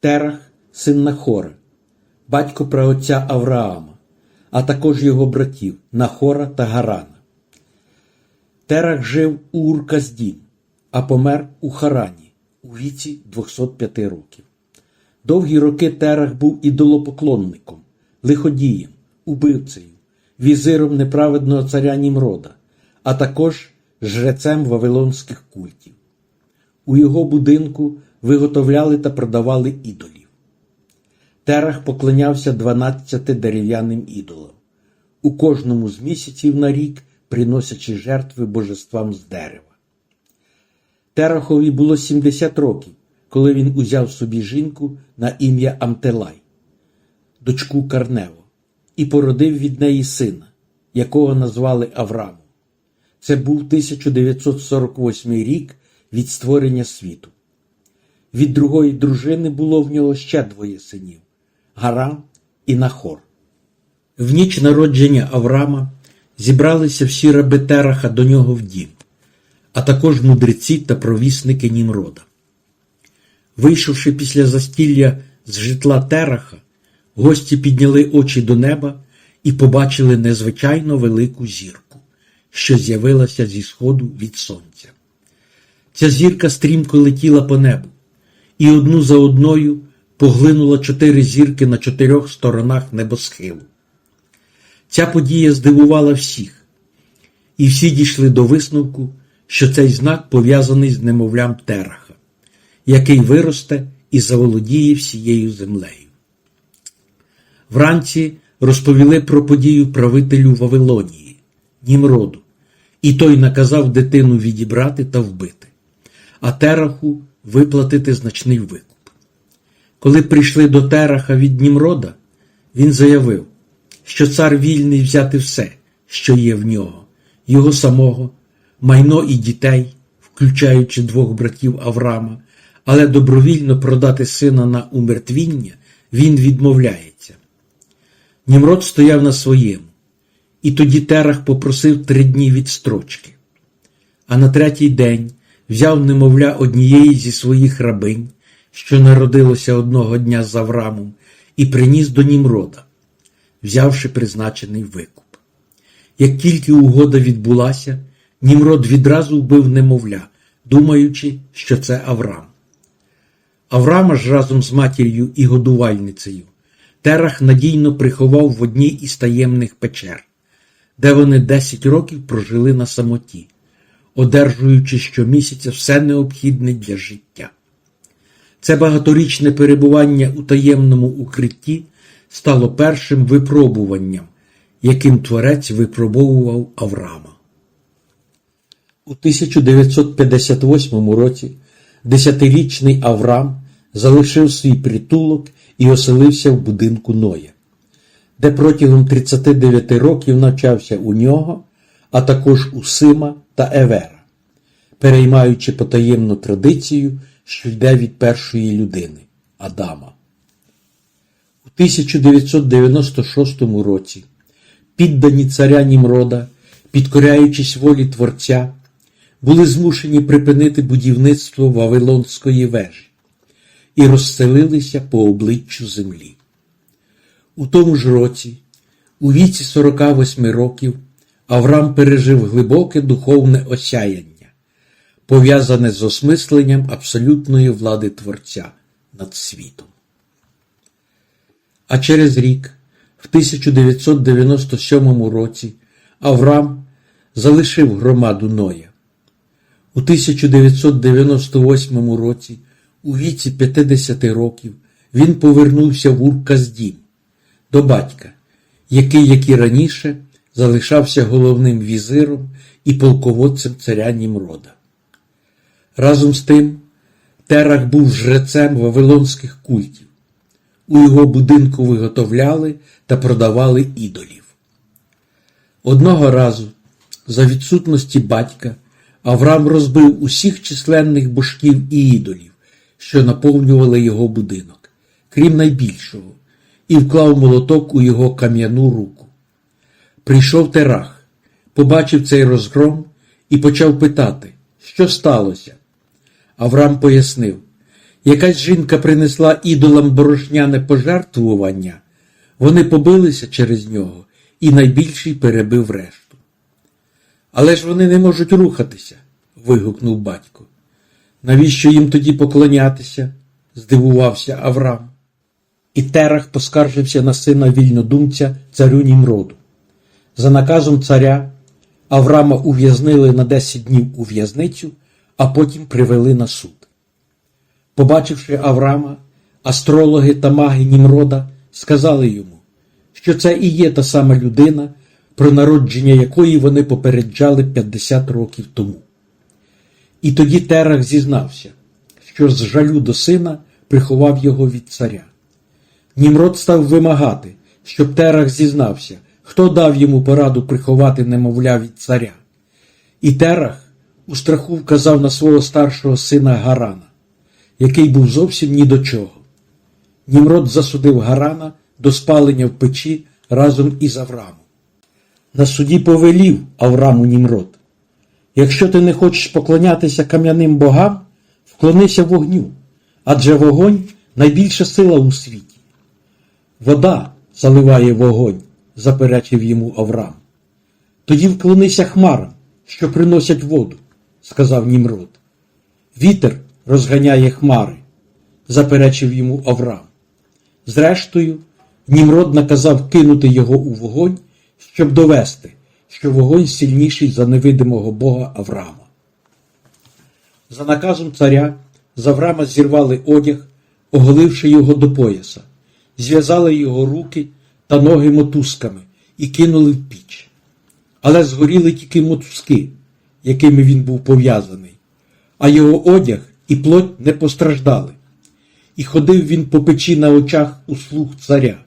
Терах, син Нахора, батько праотця Авраама, а також його братів Нахора та Гарана. Терах жив у Урказдім, а помер у Харані у віці 205 років. Довгі роки Терах був ідолопоклонником, лиходієм, убивцею, візиром неправедного царя Німрода, а також жрецем вавилонських культів. У його будинку виготовляли та продавали ідолів. Терах поклонявся 12 дерев'яним ідолам, у кожному з місяців на рік приносячи жертви божествам з дерева. Терахові було 70 років, коли він узяв собі жінку на ім'я Амтелай, дочку Карнево, і породив від неї сина, якого назвали Аврамом. Це був 1948 рік від створення світу. Від другої дружини було в нього ще двоє синів Гарам і Нахор. В ніч народження Аврама зібралися всі раби Тераха до нього в дім, а також мудреці та провісники Німрода. Вийшовши після застілля з житла Тераха, гості підняли очі до неба і побачили незвичайно велику зірку, що з'явилася зі сходу від сонця. Ця зірка стрімко летіла по небу, і одну за одною поглинула чотири зірки на чотирьох сторонах небосхилу. Ця подія здивувала всіх, і всі дійшли до висновку, що цей знак пов'язаний з немовлям Тераха, який виросте і заволодіє всією землею. Вранці розповіли про подію правителю Вавилонії, Німроду, і той наказав дитину відібрати та вбити, а Тераху виплатити значний викуп. Коли прийшли до Тераха від Німрода, він заявив, що цар вільний взяти все, що є в нього, його самого, майно і дітей, включаючи двох братів Авраама, але добровільно продати сина на умертвіння він відмовляється. Німрод стояв на своєму, і тоді Терах попросив три дні відстрочки. А на третій день взяв немовля однієї зі своїх рабинь, що народилося одного дня з Аврамом, і приніс до Німрода, взявши призначений викуп. Як тільки угода відбулася, Німрод відразу вбив немовля, думаючи, що це Аврам. Аврама ж разом з матір'ю і годувальницею Терах надійно приховав в одній із таємних печер, де вони 10 років прожили на самоті, одержуючи щомісяця все необхідне для життя. Це багаторічне перебування у таємному укритті стало першим випробуванням, яким творець випробовував Авраама. У 1958 році десятирічний Авраам залишив свій притулок і оселився в будинку Ноя, де протягом 39 років навчався у нього, а також у Сима та Евера, переймаючи потаємну традицію, що йде від першої людини Адама. У 1996 році піддані царя Німрода, підкоряючись волі Творця, були змушені припинити будівництво Вавилонської вежі і розселилися по обличчю землі. У тому ж році, у віці 48 років, Авраам пережив глибоке духовне осяяння, пов'язане з осмисленням абсолютної влади Творця над світом. А через рік, в 1997 році, Авраам залишив громаду Ноя. У 1998 році, у віці 50 років, він повернувся в Урказдім до батька, який, як і раніше, залишався головним візиром і полководцем царя Німрода. Разом з тим, Терах був жрецем вавилонських культів. У його будинку виготовляли та продавали ідолів. Одного разу, за відсутності батька, Авраам розбив усіх численних божків і ідолів, що наповнювали його будинок, крім найбільшого, і вклав молоток у його кам'яну руку. Прийшов Терах, побачив цей розгром і почав питати, що сталося. Авраам пояснив: Якась жінка принесла ідолам борошняне пожертвування, вони побилися через нього, і найбільший перебив решту. Але ж вони не можуть рухатися, вигукнув батько. Навіщо їм тоді поклонятися? здивувався Авраам. І Терах поскаржився на сина вільнодумця царю Німроду. За наказом царя Аврама ув'язнили на 10 днів у в'язницю, а потім привели на суд. Побачивши Авраама, астрологи та маги Німрода сказали йому, що це і є та сама людина, про народження якої вони попереджали 50 років тому. І тоді Терах зізнався, що з жалю до сина приховав його від царя. Німрод став вимагати, щоб Терах зізнався, хто дав йому пораду приховати немовля від царя. І Терах у страху вказав на свого старшого сина Гарана, який був зовсім ні до чого. Німрод засудив Гарана до спалення в печі разом із Аврамом. На суді повелів Авраму Німрод. Якщо ти не хочеш поклонятися кам'яним богам, вклонися вогню, адже вогонь найбільша сила у світі. Вода заливає вогонь, заперечив йому Авраам. Тоді вклонися хмарам, що приносять воду, сказав Німрод. Вітер розганяє хмари, заперечив йому Авраам. Зрештою, Німрод наказав кинути його у вогонь, щоб довести, що вогонь сильніший за невидимого Бога Авраама. За наказом царя з Авраама зірвали одяг, оголивши його до пояса, зв'язали його руки та ноги мотузками і кинули в піч. Але згоріли тільки мотузки, якими він був пов'язаний, а його одяг і плоть не постраждали. І ходив він по печі на очах у слуг царя.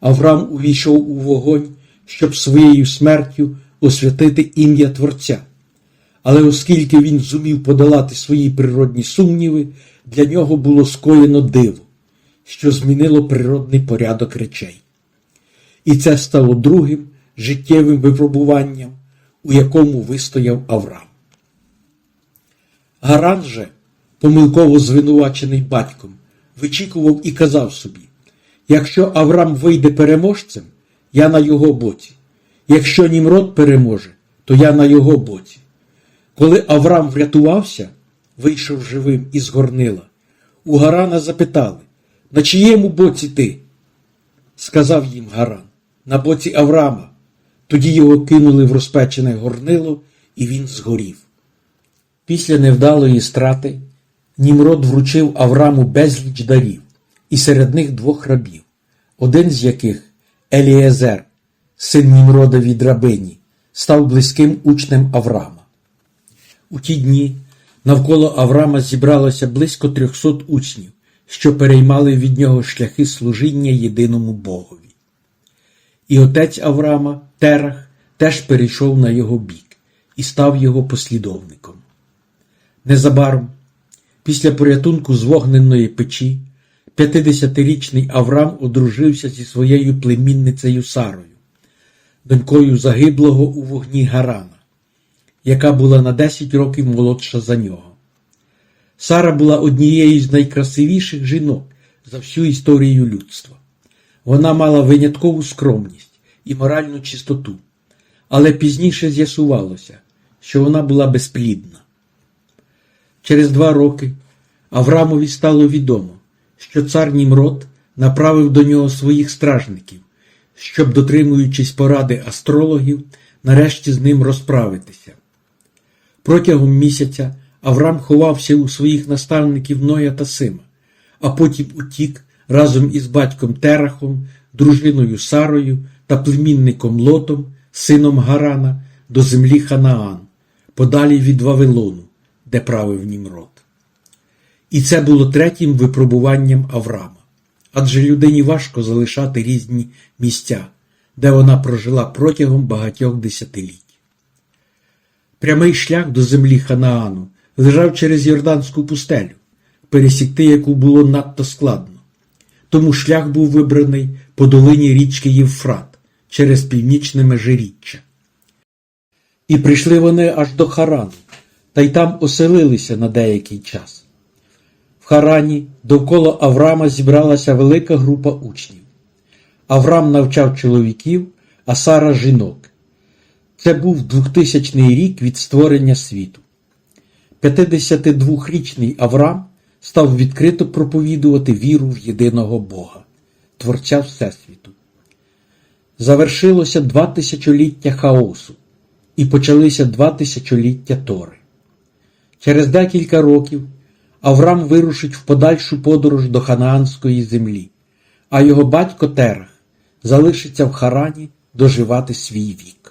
Авраам увійшов у вогонь, щоб своєю смертю освятити ім'я Творця. Але оскільки він зумів подолати свої природні сумніви, для нього було скоєно диво, що змінило природний порядок речей. І це стало другим життєвим випробуванням, у якому вистояв Авраам. Гаран же, помилково звинувачений батьком, вичікував і казав собі: якщо Авраам вийде переможцем, я на його боці. Якщо Німрод переможе, то я на його боці. Коли Авраам врятувався, вийшов живим із горнила, у Гарана запитали, на чиєму боці ти? Сказав їм Гаран, на боці Авраама. Тоді його кинули в розпечене горнило, і він згорів. Після невдалої страти Німрод вручив Авраму безліч дарів, і серед них двох рабів, один з яких Елієзер, син Німрода від рабині, став близьким учнем Аврама. У ті дні навколо Аврама зібралося близько трьохсот учнів, що переймали від нього шляхи служіння єдиному Богові. І отець Авраама, Терах, теж перейшов на його бік і став його послідовником. Незабаром, після порятунку з вогненної печі, 50-річний Авраам одружився зі своєю племінницею Сарою, донькою загиблого у вогні Гарана, яка була на 10 років молодша за нього. Сара була однією з найкрасивіших жінок за всю історію людства. Вона мала виняткову скромність і моральну чистоту, але пізніше з'ясувалося, що вона була безплідна. Через два роки Аврамові стало відомо, що цар Німрод направив до нього своїх стражників, щоб, дотримуючись поради астрологів, нарешті з ним розправитися. Протягом місяця Авраам ховався у своїх наставників Ноя та Сима, а потім утік разом із батьком Терахом, дружиною Сарою та племінником Лотом, сином Гарана, до землі Ханаан, подалі від Вавилону, де правив Німрод. І це було третім випробуванням Авраама. Адже людині важко залишати різні місця, де вона прожила протягом багатьох десятиліть. Прямий шлях до землі Ханаану лежав через Йорданську пустелю, пересікти яку було надто складно. Тому шлях був вибраний по долині річки Євфрат через північне межиріччя. І прийшли вони аж до Харану, та й там оселилися на деякий час. В Харані довкола Авраама зібралася велика група учнів. Авраам навчав чоловіків, а Сара жінок. Це був 2000 рік від створення світу. 52-річний Авраам став відкрито проповідувати віру в єдиного Бога, Творця Всесвіту. Завершилося два тисячоліття хаосу і почалися два тисячоліття Тори. Через декілька років Авраам вирушить в подальшу подорож до Ханаанської землі, а його батько Терах залишиться в Харані доживати свій вік.